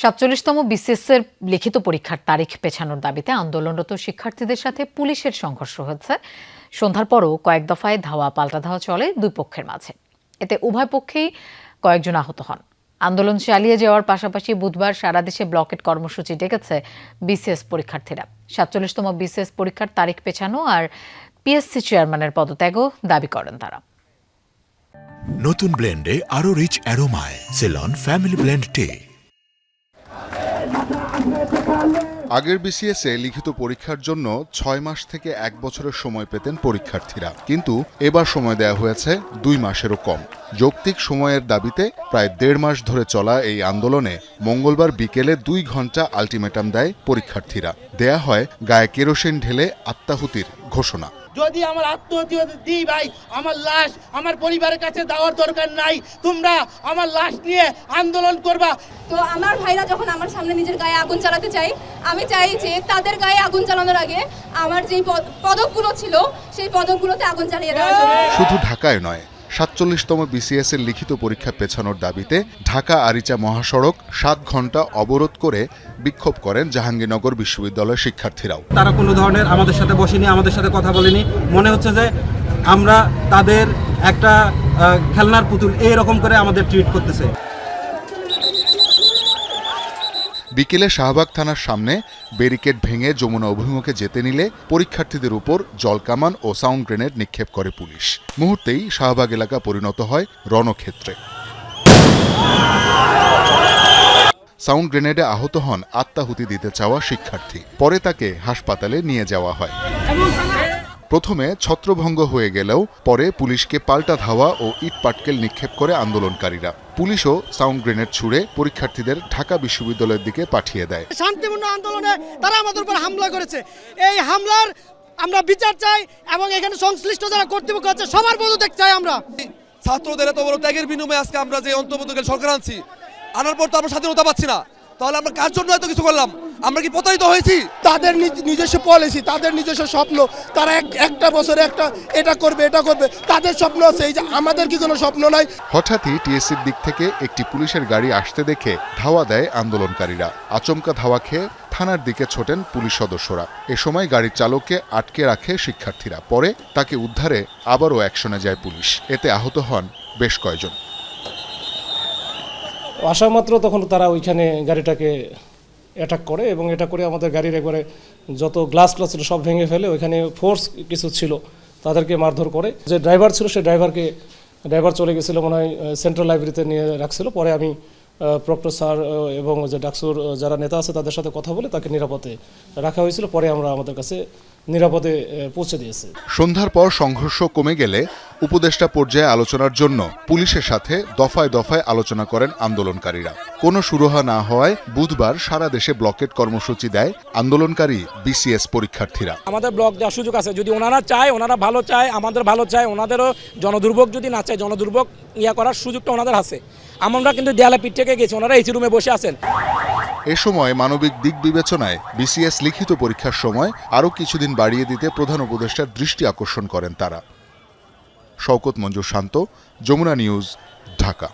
সাতচল্লিশতম বিসিএসের লিখিত পরীক্ষার তারিখ পেছানোর দাবিতে আন্দোলনরত শিক্ষার্থীদের সাথে পুলিশের সংঘর্ষ হয়েছে। সন্ধ্যার পরও কয়েক দফায় ধাওয়া, পাল্টা ধাওয়া চলে দুই পক্ষের মাঝে। এতে উভয় পক্ষেই কয়েকজন আহত হন। আন্দোলন চালিয়ে যাওয়ার পাশাপাশি বুধবার সারা দেশে ব্লকেট কর্মসূচি ডেকেছে বিসিএস পরীক্ষার্থীরা। সাতচল্লিশতম বিসিএস পরীক্ষার তারিখ পেছানো আর পিএসসি চেয়ারম্যানের পদত্যাগও দাবি করেন তারা। নতুন ব্লেন্ডে আরও রিচ অ্যারোমায়, সেলন, ফ্যামিলি ব্লেন্ড টে। আগের বিসিএসে লিখিত পরীক্ষার জন্য ছয় মাস থেকে এক বছরের সময় পেতেন পরীক্ষার্থীরা। কিন্তু এবার সময় দেয়া হয়েছে দুই মাসেরও কম। যৌক্তিক সময়ের দাবিতে প্রায় দেড় মাস ধরে চলা এই আন্দোলনে মঙ্গলবার বিকেলে দুই ঘণ্টা আলটিমেটাম দেয় পরীক্ষার্থীরা। দেয়া হয় গায়ে কেরোসিন ঢেলে আত্মাহুতির ঘোষণা। যদি আমার আত্মহত্যা দিই ভাই আমার লাশ আমার পরিবারের কাছে দেওয়ার দরকার নাই। তোমরা আমার লাশ নিয়ে আন্দোলন করবা। তো আমার ভাইরা যখন আমার সামনে নিজের গায়ে আগুন চালাতে চাই আমি চাই যে তাদের গায়ে আগুন চালানোর আগে আমার যেই পদ- পদকগুলো ছিল সেই পদকগুলোতে আগুন চালিয়ে দেওয়া শুধু ঢাকায় নয় সাতচল্লিশতম বিসিএস এর লিখিত পরীক্ষা পেছানোর দাবিতে ঢাকা আরিচা মহাসড়ক সাত ঘণ্টা অবরোধ করে বিক্ষোভ করেন জাহাঙ্গীরনগর বিশ্ববিদ্যালয়ের শিক্ষার্থীরাও। তারা কোনো ধরনের আমাদের সাথে বসেনি, আমাদের সাথে কথা বলেনি। মনে হচ্ছে যে আমরা তাদের একটা খেলনার পুতুল এই রকম করে আমাদের ট্রিট করতেছে। বিকেলে শাহবাগ থানার সামনে ব্যারিকেড ভেঙে যমুনা অভিমুখে যেতে নিলে পরীক্ষার্থীদের উপর জলকামান ও সাউন্ড গ্রেনেড নিক্ষেপ করে পুলিশ। মুহূর্তেই শাহবাগ এলাকা পরিণত হয় রণক্ষেত্রে। সাউন্ড গ্রেনেডে আহত হন আত্মাহুতি দিতে চাওয়া শিক্ষার্থী। পরে তাকে হাসপাতালে নিয়ে যাওয়া হয়। প্রথমে ছত্রভঙ্গ হয়ে গেলেও পরে পুলিশকে পাল্টা ধাওয়া ও ইট পাটকেল নিক্ষেপ করে আন্দোলনকারীরা। পুলিশও সাউন্ড গ্রেনেড ছুড়ে পরীক্ষার্থীদের ঢাকা বিশ্ববিদ্যালয়ের দিকে পাঠিয়ে দেয়। শান্তিপূর্ণ আন্দোলনে তারা আমাদের উপর হামলা করেছে। এই হামলার আমরা বিচার চাই এবং এখানে সংশ্লিষ্ট যারা কর্তৃপক্ষ আছে সবার পদত্যাগ চাই আমরা। ছাত্রদের এত বড় ত্যাগের বিনিময়ে আজকে আমরা যে অন্তর্বর্তীকালীন সরকার আনছি আনার পর তো আমরা স্বাধীনতা পাচ্ছি না। তাহলে আমরা কার জন্য এত কিছু করলাম? আমরা কি প্রতারিত হয়েছি? তাদের নিজস্ব পলিসি তাদের নিজস্ব স্বপ্ন। তারা একটা বছরে একটা এটা করবে এটা করবে। তাদের স্বপ্ন আছে এই যে আমাদের কি কোনো স্বপ্ন নাই? হঠাৎই টিএসসির দিক থেকে একটি পুলিশের গাড়ি আসতে দেখে ধাওয়া দেয় আন্দোলনকারীরা। আচমকা ধাওয়া খেয়ে থানার দিকে ছোটেন পুলিশ সদস্যরা। এ সময় গাড়ির চালককে আটকে রাখে শিক্ষার্থীরা। পরে তাকে উদ্ধারে আবারও অ্যাকশনে যায় পুলিশ। এতে আহত হন বেশ কয়েকজন আসা মাত্র তখন তারা ওইখানে গাড়িটাকে অ্যাটাক করে এবং এটা করে আমাদের গাড়ির একবারে যত গ্লাস ক্লাস ছিল সব ভেঙে ফেলে, ওইখানে ফোর্স কিছু ছিল, তাদেরকে মারধর করে। যে ড্রাইভার ছিল সেই ড্রাইভারকে ড্রাইভার চলে গেছিল মনে হয় সেন্ট্রাল লাইব্রেরিতে নিয়ে রাখছিল। পরে আমি প্রক্টর স্যার এবং যে ডাকসুর যারা নেতা আছে তাদের সাথে কথা বলে তাকে নিরাপদে রাখা হয়েছিল। পরে আমরা আমাদের কাছে নিরাপদে পৌঁছে দিয়েছি। সন্ধ্যার পর সংঘর্ষ কমে গেলে উপদেষ্টা পর্যায়ে আলোচনার জন্য পুলিশের সাথে দফায় দফায় আলোচনা করেন আন্দোলনকারীরা। কোনো সুরাহা না হওয়ায় বুধবার সারা দেশে ব্লকেট কর্মসূচি দেয় আন্দোলনকারী বিসিএস পরীক্ষার্থীরা। আমাদের ব্লক দেওয়ার সুযোগ আছে। যদি ওনারা চায় ওনারা ভালো চায় আমাদের ভালো চায় ওনাদেরও জনদুর্ভোগ যদি না চায় জনদুর্ভোগ ইয়া করার সুযোগটা ওনাদের আছে। আমরা কিন্তু দেয়ালে পিঠ থেকে গেছি ওনারা এসি রুমে বসে আছেন। এ সময় মানবিক দিক বিবেচনায় বিসিএস লিখিত পরীক্ষার সময় আরও কিছুদিন বাড়িয়ে দিতে প্রধান উপদেষ্টার দৃষ্টি আকর্ষণ করেন তারা। শওকত মঞ্জুর শান্ত যমুনা নিউজ ঢাকা।